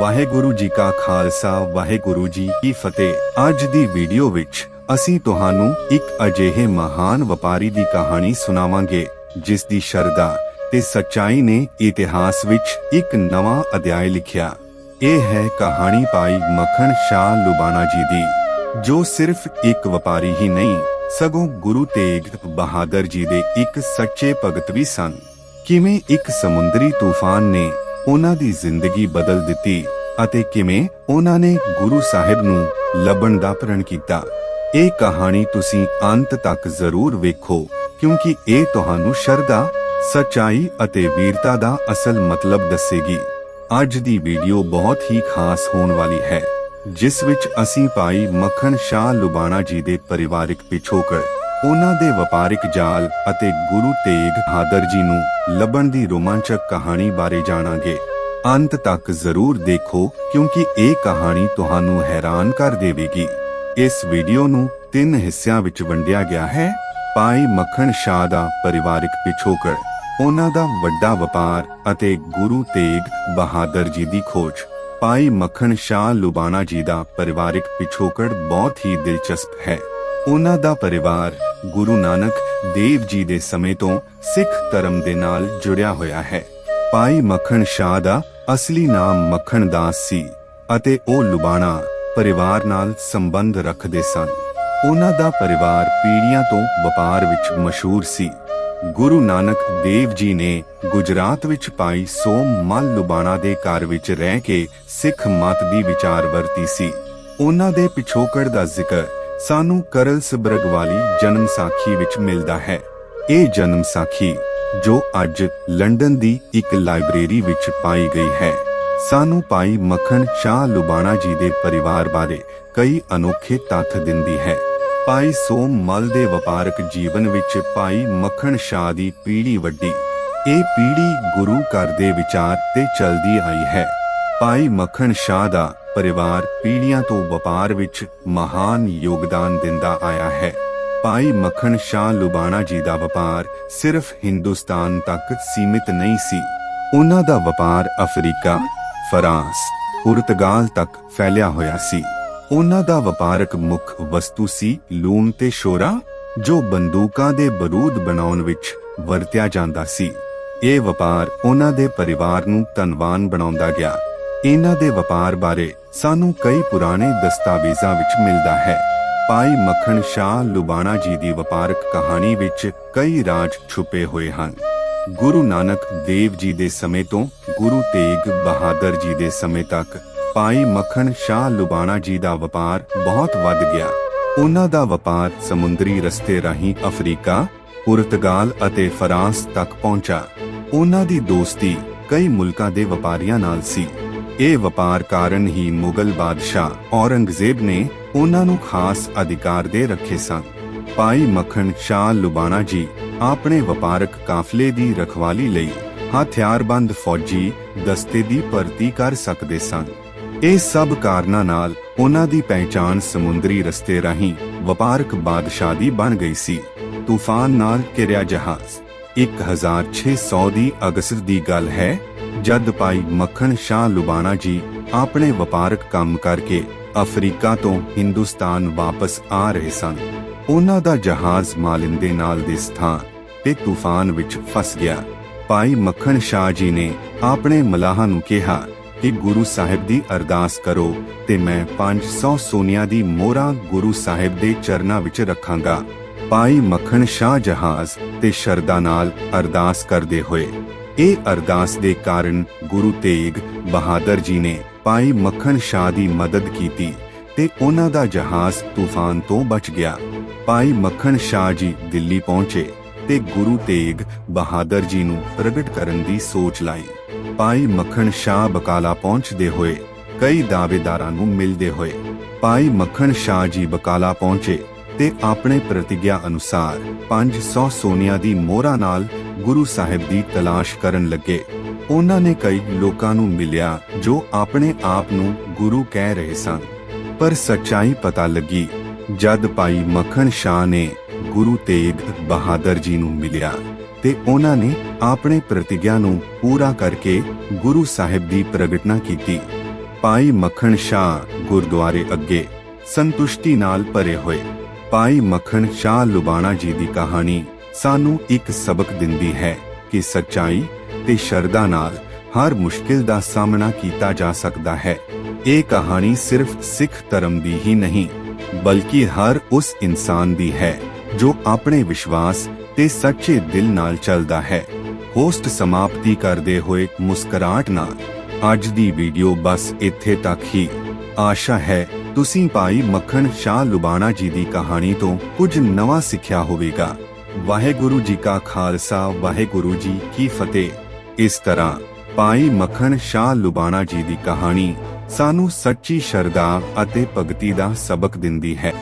ਵਾਹਿਗੁਰੂ ਜੀ ਕਾ ਖਾਲਸਾ, ਵਾਹਿਗੁਰੂ ਜੀ ਕੀ ਫਤਿਹ। ਅੱਜ ਦੀ ਵੀਡੀਓ ਵਿੱਚ ਅਸੀਂ ਤੁਹਾਨੂੰ ਇੱਕ ਅਜਿਹੇ ਮਹਾਨ ਵਪਾਰੀ ਦੀ ਕਹਾਣੀ ਸੁਣਾਵਾਂਗੇ, ਜਿਸ ਦੀ ਸ਼ਰਧਾ ਤੇ ਸੱਚਾਈ ਨੇ ਇਤਿਹਾਸ ਵਿੱਚ ਇੱਕ ਨਵਾਂ ਅਧਿਆਇ ਲਿਖਿਆ। ਇਹ ਹੈ ਕਹਾਣੀ ਪਾਈ ਮੱਖਣ ਸ਼ਾਹ ਲੁਬਾਨਾ ਜੀ ਦੀ, ਜੋ ਸਿਰਫ ਇੱਕ ਵਪਾਰੀ ਹੀ ਨਹੀਂ, ਸਗੋਂ ਗੁਰੂ ਤੇਗ ਬਹਾਦਰ ਜੀ ਦੇ ਇੱਕ ਸੱਚੇ ਭਗਤ ਵੀ ਸਨ। ਕਿਵੇਂ ਇੱਕ ਸਮੁੰਦਰੀ ਤੂਫਾਨ ਨੇ ਉਹਨਾਂ ਦੀ ਜ਼ਿੰਦਗੀ ਬਦਲ ਦਿੱਤੀ ਅਤੇ ਕਿਵੇਂ ਉਹਨਾਂ ਨੇ ਗੁਰੂ ਸਾਹਿਬ ਨੂੰ ਲੱਭਣ ਦਾ ਪ੍ਰਣ ਕੀਤਾ। ਇਹ ਕਹਾਣੀ ਤੁਸੀਂ ਅੰਤ ਤੱਕ ਜ਼ਰੂਰ ਵੇਖੋ, ਕਿਉਂਕਿ ਇਹ ਤੁਹਾਨੂੰ ਸ਼ਰਧਾ, ਸੱਚਾਈ ਅਤੇ ਵੀਰਤਾ ਦਾ ਅਸਲ ਮਤਲਬ ਦੱਸੇਗੀ। ਅੱਜ ਦੀ ਵੀਡੀਓ ਬਹੁਤ ਹੀ ਖਾਸ ਹੋਣ ਵਾਲੀ ਹੈ, ਜਿਸ ਵਿੱਚ ਅਸੀਂ ਭਾਈ ਮੱਖਣ ਸ਼ਾਹ ਲੁਬਾਣਾ ਜੀ ਦੇ ਪਰਿਵਾਰਿਕ ਪਿਛੋਕੜ ਉਹਨਾਂ ਦੇ ਵਪਾਰਿਕ ਜਾਲ ਅਤੇ ਗੁਰੂ ਤੇਗ ਬਹਾਦਰ ਜੀ ਨੂੰ ਲੱਭਣ ਦੀ ਰੋਮਾਂਚਕ ਕਹਾਣੀ ਬਾਰੇ ਜਾਣਾਂਗੇ। ਅੰਤ ਤੱਕ ਜ਼ਰੂਰ ਦੇਖੋ, ਕਿਉਂਕਿ ਇਹ ਕਹਾਣੀ ਤੁਹਾਨੂੰ ਹੈਰਾਨ ਕਰ ਦੇਵੇਗੀ। ਇਸ ਵੀਡੀਓ ਨੂੰ ਤਿੰਨ ਹਿੱਸਿਆਂ ਵਿੱਚ ਵੰਡਿਆ ਗਿਆ ਹੈ। ਭਾਈ ਮੱਖਣ ਸ਼ਾਹ ਦਾ ਪਰਿਵਾਰਿਕ ਪਿਛੋਕੜ, ਉਹਨਾਂ ਦਾ ਵੱਡਾ ਵਪਾਰ ਅਤੇ ਗੁਰੂ ਤੇਗ ਬਹਾਦਰ ਜੀ ਦੀ ਖੋਜ। ਪਾਈ ਮੱਖਣ ਸ਼ਾਹ ਲੁਬਾਣਾ ਜੀ ਦਾ ਪਰਿਵਾਰਿਕ ਪਿਛੋਕੜ ਬਹੁਤ ਹੀ ਦਿਲਚਸਪ ਹੈ। ਉਹਨਾਂ ਦਾ ਪਰਿਵਾਰ ਗੁਰੂ ਨਾਨਕ ਦੇਵ ਜੀ ਦੇ ਸਮੇਂ ਤੋਂ ਸਿੱਖ ਧਰਮ ਦੇ ਨਾਲ ਜੁੜਿਆ ਹੋਇਆ ਹੈ। ਭਾਈ ਮੱਖਣ ਸ਼ਾਹ ਦਾ ਅਸਲੀ ਨਾਮ ਮੱਖਣ ਦਾਸ ਸੀ ਅਤੇ ਉਹ ਲੁਬਾਣਾ ਪਰਿਵਾਰ ਨਾਲ ਸੰਬੰਧ ਰੱਖਦੇ ਸਨ। ਉਹਨਾਂ ਦਾ ਪਰਿਵਾਰ ਪੀੜ੍ਹੀਆਂ ਤੋਂ ਵਪਾਰ ਵਿੱਚ ਮਸ਼ਹੂਰ ਸੀ। ਗੁਰੂ ਨਾਨਕ ਦੇਵ ਜੀ ਨੇ ਗੁਜਰਾਤ ਵਿੱਚ ਪਾਈ ਸੋਮ ਮਲ ਲੁਬਾਣਾ ਦੇ ਘਰ ਵਿੱਚ ਰਹਿ ਕੇ ਸਿੱਖ ਮਤ ਦੀ ਵਿਚਾਰ ਵਰਤੀ ਸੀ। ਉਹਨਾਂ ਦੇ ਪਿਛੋਕੜ ਦਾ ਜ਼ਿਕਰ ਸਾਨੂੰ ਕਰਲ ਸਬਰਗ ਵਾਲੀ ਜਨਮ ਸਾਖੀ ਵਿੱਚ ਮਿਲਦਾ ਹੈ। ਇਹ ਜਨਮ ਸਾਖੀ ਜੋ ਅੱਜ ਲੰਡਨ ਦੀ ਇੱਕ ਲਾਇਬ੍ਰੇਰੀ ਵਿੱਚ ਪਾਈ ਗਈ ਹੈ। ਸਾਨੂੰ ਭਾਈ ਮੱਖਣ ਸ਼ਾਹ ਲੁਬਾਣਾ ਜੀ ਦੇ ਪਰਿਵਾਰ ਬਾਰੇ ਕਈ ਅਨੋਖੇ ਤੱਥ ਦਿੰਦੀ ਹੈ। ਭਾਈ ਸੋਮ ਮਲ ਦੇ ਵਪਾਰਕ ਜੀਵਨ ਵਿੱਚ ਭਾਈ ਮੱਖਣ ਸ਼ਾਹ ਦੀ ਪੀੜ੍ਹੀ ਵੱਡੀ। ਇਹ ਪੀੜ੍ਹੀ ਗੁਰੂ ਘਰ ਦੇ ਵਿਚਾਰ ਤੇ ਚਲਦੀ ਆਈ ਹੈ। ਭਾਈ ਮੱਖਣ ਸ਼ਾਹ ਦਾ ਪਰਿਵਾਰ ਪੀੜ੍ਹੀਆਂ ਤੋਂ ਵਪਾਰ ਵਿੱਚ ਮਹਾਨ ਯੋਗਦਾਨ ਦਿੰਦਾ ਆਇਆ ਹੈ। ਭਾਈ ਮੱਖਣ ਸ਼ਾਹ ਲੁਬਾਣਾ ਜੀ ਦਾ ਵਪਾਰ ਸਿਰਫ ਹਿੰਦੁਸਤਾਨ ਤੱਕ ਸੀਮਿਤ ਨਹੀਂ ਸੀ। ਉਹਨਾਂ ਦਾ ਵਪਾਰ ਅਫਰੀਕਾ, ਫਰਾਂਸ, ਪੁਰਤਗਾਲ ਤੱਕ ਫੈਲਿਆ ਹੋਇਆ ਸੀ। ਉਹਨਾਂ ਦਾ ਵਪਾਰਕ ਮੁੱਖ ਵਸਤੂ ਸੀ ਲੂਣ ਤੇ ਸ਼ੋਰਾ, ਜੋ ਬੰਦੂਕਾਂ ਦੇ ਬਰੂਦ ਬਣਾਉਣ ਵਿੱਚ ਵਰਤਿਆ ਜਾਂਦਾ ਸੀ। ਇਹ ਵਪਾਰ ਉਹਨਾਂ ਦੇ ਪਰਿਵਾਰ ਨੂੰ ਧਨਵਾਨ ਬਣਾਉਂਦਾ ਗਿਆ। ਇਹਨਾਂ ਦੇ ਵਪਾਰ ਬਾਰੇ ਸਾਨੂੰ ਕਈ ਪੁਰਾਣੇ ਦਸਤਾਵੇਜ਼ਾਂ ਵਿੱਚ ਮਿਲਦਾ ਹੈ। ਭਾਈ ਮੱਖਣ ਸ਼ਾਹ ਲੁਬਾਣਾ ਜੀ ਦੀ ਵਪਾਰਕ ਕਹਾਣੀ ਵਿੱਚ ਕਈ ਰਾਜ ਛੁਪੇ ਹੋਏ ਹਨ। ਗੁਰੂ ਨਾਨਕ ਦੇਵ ਜੀ ਦੇ ਸਮੇਂ ਤੋਂ ਗੁਰੂ ਤੇਗ ਬਹਾਦਰ ਜੀ ਦੇ ਸਮੇਂ ਤੱਕ ਭਾਈ ਮੱਖਣ ਸ਼ਾਹ ਲੁਬਾਣਾ ਜੀ ਦਾ ਵਪਾਰ ਬਹੁਤ ਵੱਧ ਗਿਆ। ਉਹਨਾਂ ਦਾ ਵਪਾਰ ਸਮੁੰਦਰੀ ਰਸਤੇ ਰਾਹੀਂ ਅਫਰੀਕਾ, ਪੁਰਤਗਾਲ ਅਤੇ ਫਰਾਂਸ ਤੱਕ ਪਹੁੰਚਾ। ਉਹਨਾਂ ਦੀ ਦੋਸਤੀ ਕਈ ਮੁਲਕਾਂ ਦੇ ਵਪਾਰੀਆਂ ਨਾਲ ਸੀ। ਇਹ ਵਪਾਰ ਕਾਰਨ ਹੀ ਮੁਗਲ ਬਾਦਸ਼ਾਹ ਔਰੰਗਜ਼ੇਬ ਨੇ ਉਹਨਾਂ ਨੂੰ ਖਾਸ ਅਧਿਕਾਰ ਦੇ ਰੱਖੇ ਸਨ। ਭਾਈ ਮੱਖਣ ਸ਼ਾਹ ਲੁਬਾਣਾ ਜੀ ਆਪਣੇ ਵਪਾਰਕ ਕਾਫਲੇ ਦੀ ਰਖਵਾਲੀ ਲਈ ਹਥਿਆਰਬੰਦ ਫੌਜੀ ਦਸਤੇ ਦੀ ਭਰਤੀ ਕਰ ਸਕਦੇ ਸਨ। ਇਹ ਸਭ ਕਾਰਨਾਂ ਨਾਲ ਉਹਨਾਂ ਦੀ ਪਹਿਚਾਣ ਸਮੁੰਦਰੀ ਰਸਤੇ ਰਾਹੀਂ ਵਪਾਰਕ ਬਾਦਸ਼ਾਹ ਦੀ ਬਣ ਗਈ ਸੀ। ਤੂਫਾਨ ਨਾਲ ਕਿਰਿਆ ਜਹਾਜ਼। 1600 ਦੀ ਅਗਸਤ ਦੀ ਗੱਲ ਹੈ ਜਦ ਭਾਈ ਮੱਖਣ ਸ਼ਾਹ ਲੁਬਾਣਾ ਜੀ ਆਪਣੇ ਵਪਾਰਕ ਕੰਮ ਕਰਕੇ ਅਫਰੀਕਾ ਤੋਂ ਹਿੰਦੁਸਤਾਨ ਵਾਪਸ ਆ ਰਹੇ ਸਨ। ਉਹਨਾਂ ਦਾ ਜਹਾਜ਼ ਮਾਲਿੰਦੇ ਨਾਲ ਦੇ ਸਥਾਨ ਤੇ ਤੂਫਾਨ ਵਿੱਚ ਫਸ ਗਿਆ। ਭਾਈ ਮੱਖਣ ਸ਼ਾਹ ਜੀ ਨੇ ਆਪਣੇ ਮਲਾਹਾਂ ਨੂੰ ਕਿਹਾ ਕਿ ਗੁਰੂ ਸਾਹਿਬ ਦੀ ਅਰਦਾਸ ਕਰੋ ਤੇ ਮੈਂ 500 ਸੋਨੀਆਂ ਦੀ ਮੋਹਰਾਂ ਗੁਰੂ ਸਾਹਿਬ ਦੇ ਚਰਨਾਂ ਵਿੱਚ ਰੱਖਾਂਗਾ। ਭਾਈ ਮੱਖਣ ਸ਼ਾਹ ਜਹਾਜ਼ ਤੇ ਸ਼ਰਧਾ ਨਾਲ ਅਰਦਾਸ ਕਰਦੇ ਹੋਏ ਇਹ ਅਰਦਾਸ ਦੇ ਕਾਰਨ ਗੁਰੂ ਤੇਗ ਬਹਾਦਰ ਜੀ ਨੇ ਭਾਈ ਮੱਖਣ ਸ਼ਾਹ ਦੀ ਮਦਦ ਕੀਤੀ ਤੇ ਉਹਨਾਂ ਦਾ ਜਹਾਜ਼ ਤੂਫਾਨ ਤੋਂ ਬਚ ਗਿਆ। ਭਾਈ ਮੱਖਣ ਸ਼ਾਹ ਜੀ ਦਿੱਲੀ ਪਹੁੰਚੇ ਤੇ ਗੁਰੂ ਤੇਗ ਬਹਾਦਰ ਜੀ ਨੂੰ ਪ੍ਰਗਟ ਕਰਨ ਦੀ ਸੋਚ ਲਾਈ। ਭਾਈ ਮੱਖਣ ਸ਼ਾਹ ਬਕਾਲਾ ਪਹੁੰਚਦੇ ਹੋਏ ਕਈ ਦਾਅਵੇਦਾਰਾਂ ਨੂੰ ਮਿਲਦੇ ਹੋਏ ਭਾਈ ਮੱਖਣ ਸ਼ਾਹ ਜੀ ਬਕਾਲਾ ਪਹੁੰਚੇ ਤੇ ਆਪਣੇ ਪ੍ਰਤੀਗਿਆ ਅਨੁਸਾਰ 500 ਸੋਨੀਆਂ ਦੀ ਮੋਹਰਾਂ ਨਾਲ ਗੁਰੂ ਸਾਹਿਬ ਦੀ ਤਲਾਸ਼ ਕਰਨ ਲੱਗੇ। ਉਹਨਾਂ ਨੇ ਕਈ ਲੋਕਾਂ ਨੂੰ ਮਿਲਿਆ ਜੋ ਆਪਣੇ ਆਪ ਨੂੰ ਗੁਰੂ ਕਹਿ ਰਹੇ ਸਨ। ਪਰ ਸੱਚਾਈ ਪਤਾ ਲੱਗੀ, ਜਦ ਭਾਈ ਮੱਖਣ ਸ਼ਾਹ ਨੇ ਗੁਰੂ ਤੇਗ ਬਹਾਦਰ ਜੀ ਨੂੰ ਮਿਲਿਆ ਤੇ ਉਹਨਾਂ ਨੇ ਆਪਣੇ ਪ੍ਰਤੀਗਿਆ ਨੂੰ ਪੂਰਾ ਕਰਕੇ ਗੁਰੂ ਸਾਹਿਬ ਦੀ ਪ੍ਰਗਟਨਾ ਕੀਤੀ। ਭਾਈ ਮੱਖਣ ਸ਼ਾਹ ਗੁਰਦੁਆਰੇ ਅੱਗੇ ਸੰਤੁਸ਼ਟੀ ਨਾਲ ਭਰੇ ਹੋਏ। ਭਾਈ ਮੱਖਣ ਸ਼ਾਹ ਲੁਬਾਣਾ ਜੀ ਦੀ ਕਹਾਣੀ ਸਾਨੂੰ ਇੱਕ ਸਬਕ ਦਿੰਦੀ ਹੈ ਕਿ ਸੱਚਾਈ ਤੇ ਸ਼ਰਧਾ ਨਾਲ ਹਰ ਮੁਸ਼ਕਿਲ ਦਾ ਸਾਹਮਣਾ ਕੀਤਾ ਜਾ ਸਕਦਾ ਹੈ। ਇਹ ਕਹਾਣੀ ਸਿਰਫ ਸਿੱਖ ਧਰਮ ਦੀ ਹੀ ਨਹੀਂ, ਬਲਕਿ ਹਰ ਉਸ ਇਨਸਾਨ ਦੀ ਹੈ ਜੋ ਆਪਣੇ ਵਿਸ਼ਵਾਸ ਤੇ ਸੱਚੇ ਦਿਲ ਨਾਲ ਚੱਲਦਾ ਹੈ। ਹੋਸਟ ਸਮਾਪਤੀ ਕਰਦੇ ਹੋਏ ਮੁਸਕਰਾਹਟ ਨਾਲ, ਅੱਜ ਦੀ ਵੀਡੀਓ ਬਸ ਇੱਥੇ ਤੱਕ ਹੀ। ਆਸ਼ਾ ਹੈ, ਤੁਸੀਂ ਭਾਈ ਮੱਖਣ ਸ਼ਾਹ ਲੁਬਾਣਾ ਜੀ ਦੀ ਕਹਾਣੀ ਤੋਂ ਕੁਝ ਨਵਾਂ ਸਿੱਖਿਆ ਹੋਵੇਗਾ। ਵਾਹਿਗੁਰੂ ਜੀ ਕਾ ਖਾਲਸਾ, ਵਾਹਿਗੁਰੂ ਜੀ ਕੀ ਫਤਿਹ। ਇਸ ਤਰ੍ਹਾਂ ਪਾਈ ਮੱਖਣ ਸ਼ਾਹ ਲੁਬਾਣਾ ਜੀ ਦੀ ਕਹਾਣੀ ਸਾਨੂੰ ਸੱਚੀ ਸ਼ਰਧਾ ਅਤੇ ਭਗਤੀ ਦਾ ਸਬਕ ਦਿੰਦੀ ਹੈ।